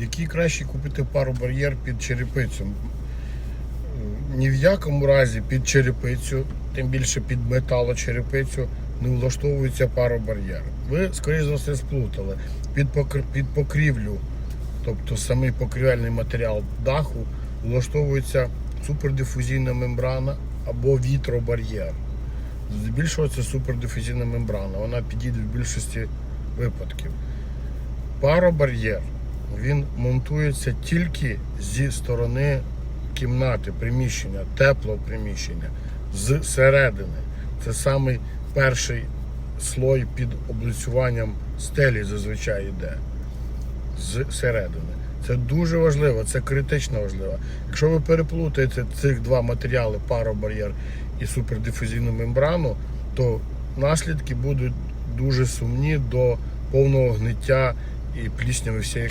Який краще купити паробар'єр під черепицю? Ні в якому разі під черепицю, тим більше під металочерепицю, не влаштовується паробар'єр. Ви, скоріш за все, сплутали. Під, під покрівлю, тобто самий покрівельний матеріал даху, влаштовується супердифузійна мембрана або вітробар'єр. Здебільшого це супердифузійна мембрана. Вона підійде в більшості випадків. Паробар'єр він монтується тільки зі сторони кімнати, приміщення, теплого приміщення, з середини. Це самий перший слой під облицюванням стелі зазвичай йде. З середини. Це дуже важливо, це критично важливо. Якщо ви переплутаєте цих два матеріали, паробар'єр і супердифузійну мембрану, то наслідки будуть дуже сумні до повного гниття і плісняви всієї